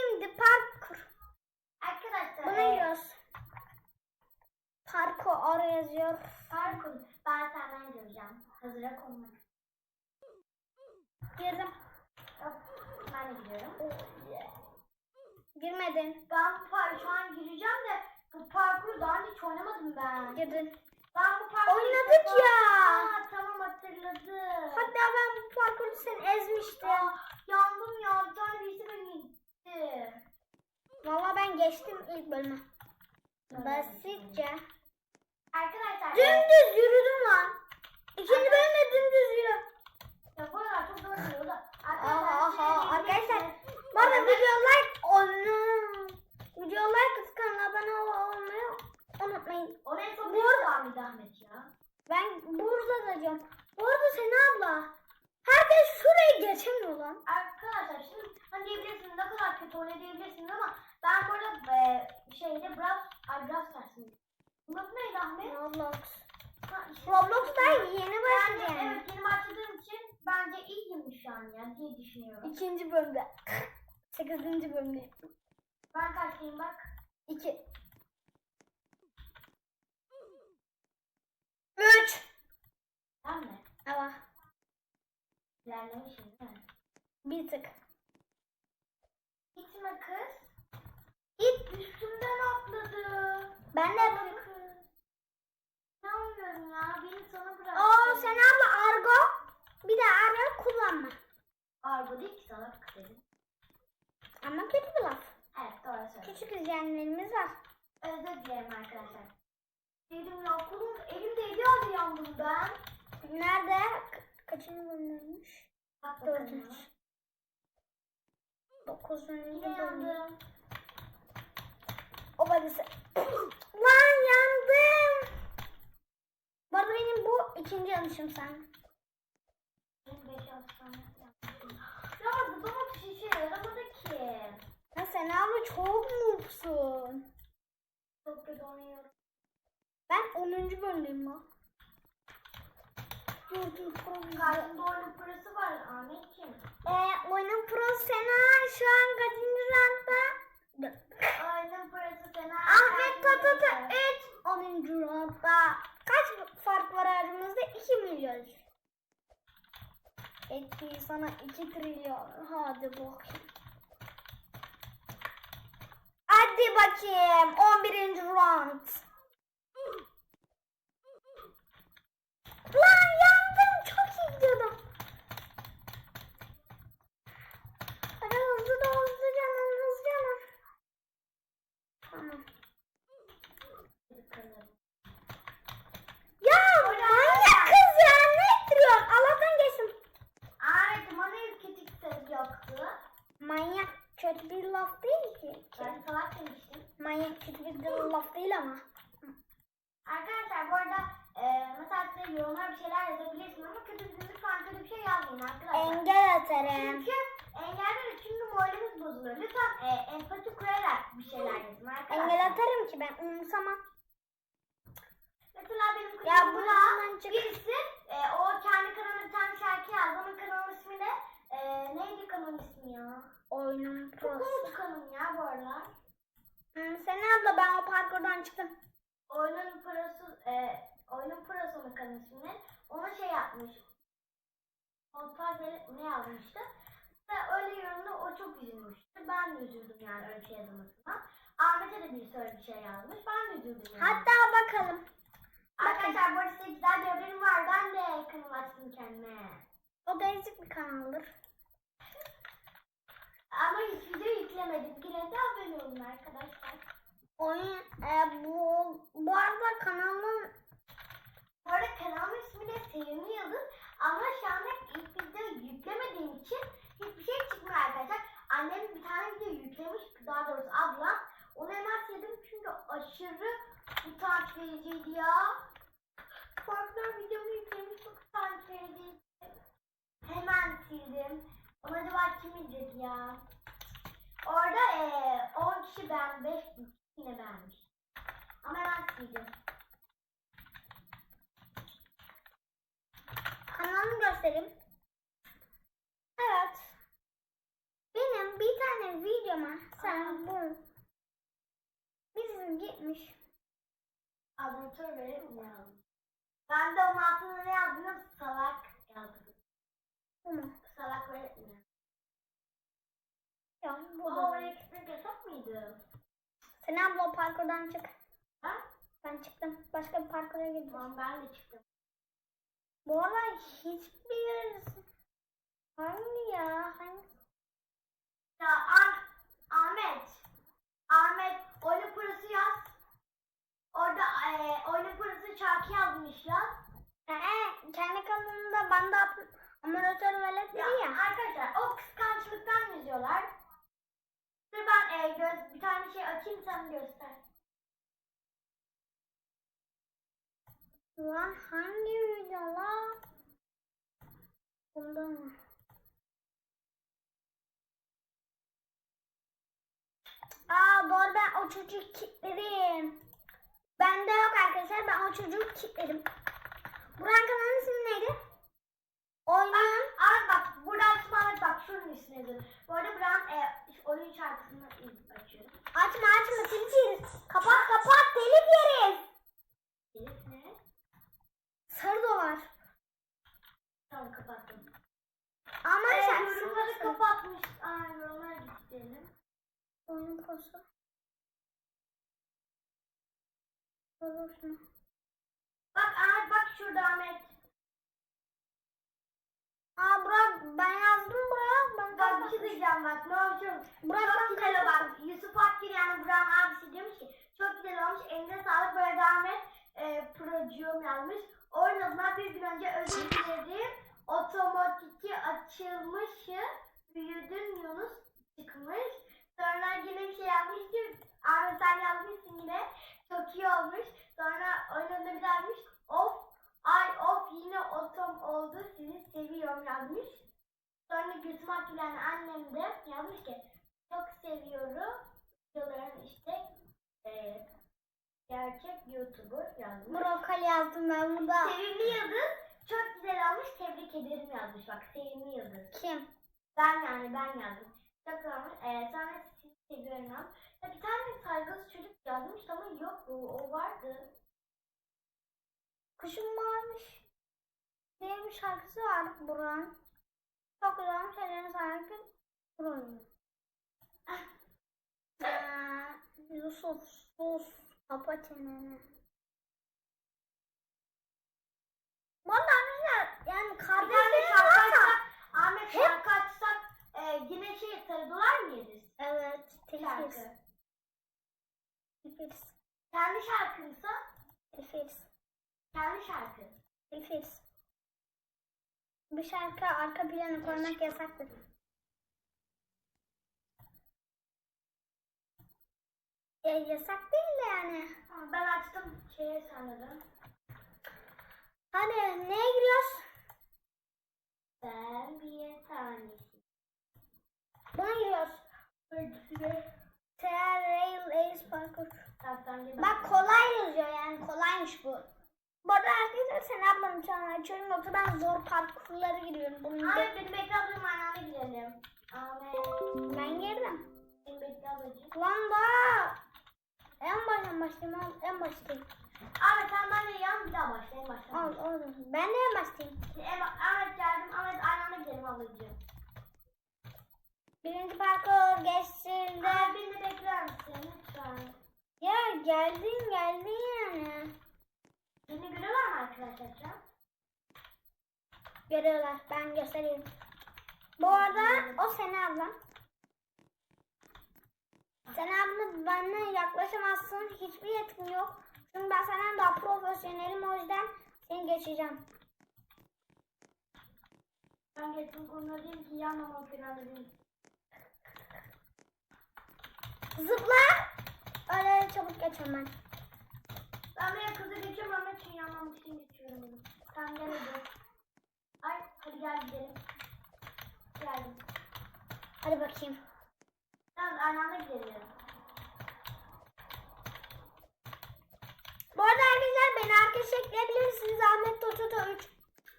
şimdi parkur. Arkadaşlar. Buna e, giriyoruz. Parkur oraya yazıyor. Parkur. Ben senden göreceğim. Hazıra konmak. Girdim. Ben de gidiyorum. Girmedin. Ben bu par şu an gireceğim de bu parkuru daha önce hiç oynamadım ben. Girdin. Ben bu parkuru Oynadık ya. Aa, tamam hatırladım. Hatta ben bu parkurda seni ezmiştim. Aa, yandım ya. Bir tane birisi beni itti. Valla ben geçtim ilk bölümü. Basitçe. Arkadaşlar. e, Dümdüz yürüdüm lan. İkinci bölümde dümdüz yürü. Ya bu aralar çok. Aha arkadaşlar. Arada video like onu. Video like atıp kanala abone ol- olmayı unutmayın. Onu en son Bu bir arada- devam etti Ahmet ya. Ben diyorum. Bu arada Sena abla. Herkes şurayı geçemiyor lan. Arkadaşlar şimdi hani diyebilirsiniz ne kadar kötü oynuyor diyebilirsiniz ama ben burada e, şeyde Brawl Stars'ın. Bunun adı neydi Ahmet? Roblox. Ha, işte- Roblox da yeni başladı. evet yeni başladığım için bence iyiyim şu an ya diye düşünüyorum. İkinci bölümde. Sekizinci bölümde. Ben kaçtayım bak. İki. Üç. Ben mi? Ama İlerlemişim değil mi? bir tık. Gitme kız. Ben de. Kız. Ne oynuyorum ya? Beni sana bırak. Oo sen abla argo. Bir de argo kullanma. Argo değil ki salak dedim. Ama kötü bir laf. Evet doğru söyledin. Küçük izleyenlerimiz var. Özür dilerim arkadaşlar. Dedim ya kolum elimde eli aldı yandım ben. Nerede? Ka- kaçıncı bölümdeymiş? Dördüncü. Dokuzuncu bölüm. O badisi. Lan yandım. Bu arada benim bu ikinci yanlışım sen. Ya zıplama tuşu işe yaramadı ki. Ya sen abla çok noobsun. Çok kötü oynuyorum. Ben 10. bölümdeyim lan. Gördüm program. Karşımda oyunun parası var Ahmetciğim. Ee, oyunun pro Sena şu an kaçıncı rantta? Oyunun parası sana. Ahmet Tatata 3 10. rantta. Kaç fark var aramızda? 2 milyon. Etti sana 2 trilyon. Hadi bakayım. Hadi bakayım. 11. round. Lan yandım. Çok iyi gidiyordum. Hadi hızlı da hızlı canım hızlı canım. Tamam. Ya manyak kız ya ne ettiriyorsun? Allah'tan geçtim. Ahmet bana ilk kötü ses yoktu. Manyak kötü bir laf değil ki. Ben salak demiştim. Manyak kötü bir laf değil ama. Arkadaşlar bu arada e, mesela size yorumlara bir şeyler yazabilirsiniz ama kötü bir lütfen kötü bir şey yazmayın arkadaşlar. Engel atarım. Çünkü engelleri çünkü moralimiz bozuluyor. Lütfen e, empati kurarak bir şeyler yazın arkadaşlar. Engel atarım ki ben umursamam. Mesela benim Ya kızım bundan Bula çık. birisi e, o kendi kanalına bir tane şarkı yazdı. Onun kanalının ismi de e, neydi kanalın ismi ya? Oyunun Çok prosu. unutkanım ya bu aralar. Hmm, sen abla ben o parkurdan çıktım. Oyunun parası, e, oyunun onun kanalın ismi. Ona şey yapmış. Montaj ne yazmıştı? Ve öyle yorumda o çok üzülmüştü. Ben de üzüldüm yani öyle bir şey yazılmasına. Ahmet'e de birisi öyle bir şey yazmış. Ben de üzüldüm yani. Hatta bakalım. Arkadaşlar bu arada size güzel bir haberim var. Ben de kanal açtım kendime. O da ezik bir kanaldır. Ama hiç yüklemedim. Yine de abone olun arkadaşlar. Oyun e, bu bu arada kanalın Bu arada kanalın ismi de Sevimli yazın. Ama şu anda ilk video yüklemediğim için hiçbir şey çıkmıyor arkadaşlar. Annem bir tane video yüklemiş. Daha doğrusu ablam. Onu hemen sildim çünkü aşırı utanç vericiydi ya. Korklar videomu yüklemiş çok utanç vericiydi. Hemen sildim. Ama acaba kim izledi ya? Orada eee 10 kişi ben 5 kişi yine beğenmiş. Ama hemen sildim. kanalını göstereyim. Evet. Benim bir tane videoma yani bu. Bizim gitmiş. Amatör verelim ya. Ben de onun altına ne yazdım? Salak yazdım. Mu? Salak verelim ya. Ya bu Aa, oraya gitmek yasak mıydı? Sen abla o parkurdan çık. Ha? Ben çıktım. Başka bir parkura girdim. Tamam ben de çıktım. Bu arada hiçbir hangi ya? Hangi? Ya Ah- Ahmet. Ahmet oyunun parası yaz. Orada e, oyunun parası şarkı yazmış yaz. Ee, kendi kanalında bende amatör velet Ya, ya. arkadaşlar o kıskançlıktan yazıyorlar. Dur ben e, göz, bir tane şey açayım sen göster. Lan hangi video lan? Bunda mı? Aa doğru ben o çocuğu kilitledim. Bende yok arkadaşlar ben o çocuğu kilitledim. Buran kanalın ismi neydi? Oyunun. Ahmet bak buradan açma Ahmet bak şunun yazıyor. Bu arada Bram e, oyun şarkısını açıyorum. Açma açma telif yeriz. Kapat kapat telif yeriz. Elif ne? Sarı dolar. Tamam kapattım. Ama Ee, sen yorumları kapatmış. Aa yorumlara gidelim. Oyunun konusu. Olur. Bak Ahmet bak şurada Ahmet. Aa Burak ben yazdım Burak. Ben Bak bir şey diyeceğim bak ne olmuş? Burak Çok ben güzel o bak. kaçırdım. Yusuf Akgül yani Burak'ın abisi demiş ki çok Eline sağlık böyle devam et. E, Procuğum yazmış. Oyun adına bir gün önce özür dilerim. Otomatiki açılmışı. Büyüdün Yunus çıkmış. Sonra yine bir şey yazmış ki Ahmet sen yazmışsın yine. Çok iyi olmuş. Sonra oyun adına bir yazmış. Of ay of yine otom oldu. Sizi seviyorum yazmış. Sonra Gülsüm Akgülen annem de yazmış ki çok seviyorum. Videoların işte YouTuber yazmış. Brokoli yazdım ben burada. Sevimli Yıldız çok güzel olmuş tebrik ederim yazmış bak sevimli Yıldız. Kim? Ben yani ben yazdım. Çok olmuş. Eee, sonra sizi seviyorum yazmış. Ya bir tane saygısız çocuk yazmış ama yok o, o vardı. Kuşum varmış. Bir şarkısı var Burak'ın. Çok güzel olmuş. Ellerine sağlık. Burak'ın. Ee, Yusuf sus. Kapa çeneni. Valla arkadaşlar yani kardeşlerim varsa. Ahmet Hep- şarkı açsak eee, yine şey sarı dolar mı yeriz? Evet. Şarkı. Telif yeriz. Kendi şarkıysa Telif yeriz. kendi şarkı. Telif yeriz. Bir şarkı arka planı koymak yasaktır. E, yasak değil de yani. Ben açtım şeye sanırım. Hadi neye giriyoruz? Ben bir tanesi. Buna giriyoruz. TR Rail Ace Parkur. Bak kolay yazıyor yani kolaymış bu. Bu arada arkadaşlar sen ablanın çanını açıyorum yoksa ben zor parkurlara giriyorum. Ahmet de... benim bekle ablacığım annemle gidelim. Ahmet. Ben girdim. Lan da en baştan başlayayım en başlayayım. Ahmet sen benimle yan bir daha başla en baştan. Al oğlum ben de en başlayayım. En, Ahmet geldim. Ahmet annemle gidelim ablacığım. Birinci parkur geçtiğinde. Ahmet beni de bekler misin lütfen? Ya geldin geldin yani. Beni görüyorlar mı arkadaşlar şu an? Görüyorlar ben göstereyim. Bu arada o Sena ablam. Sena abla bana yaklaşamazsın. Hiçbir yetkin yok. Çünkü ben senden daha profesyonelim o yüzden seni geçeceğim. Ben geçtim konuda diyeyim ki yanmamak önemli değil. Zıpla. Öyle çabuk geçiyorum ben. Ben buraya kızı geçiyorum ama için yanmamak için geçiyorum bunu. Tamam gel hadi. Ay hadi gel gidelim. Geldim. Hadi bakayım. Tamam annemle gidelim. Bu arada arkadaşlar beni arkadaş ekleyebilirsiniz. Ahmet Tototo 3.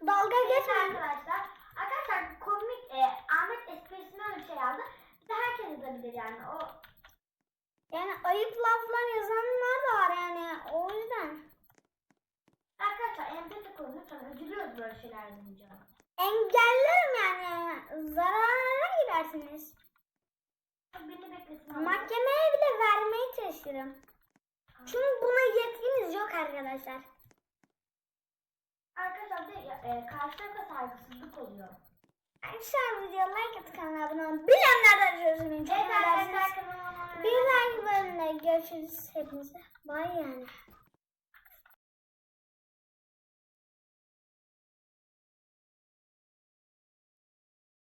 Dalga geçmeyin. arkadaşlar. Arkadaşlar komik e, Ahmet esprisine öyle bir şey de herkes yazabilir yani. O Yani ayıp laflar yazanlar da var yani o yüzden. Arkadaşlar empati kurun lütfen üzülüyoruz böyle şeyler duyunca. Engellerim yani zarara girersiniz. Beni beklesin. Mahkemeye bile vermeye çalışırım. Çünkü buna yetkiniz yok arkadaşlar. Arkadaşlar bir e, karşı tarafa saygısızlık oluyor. Arkadaşlar videoya like atın kanala abone olun. Bilenlerden görüşürüz. Evet arkadaşlar kanalıma Bir dahaki bölümde görüşürüz hepinize. Bye yani.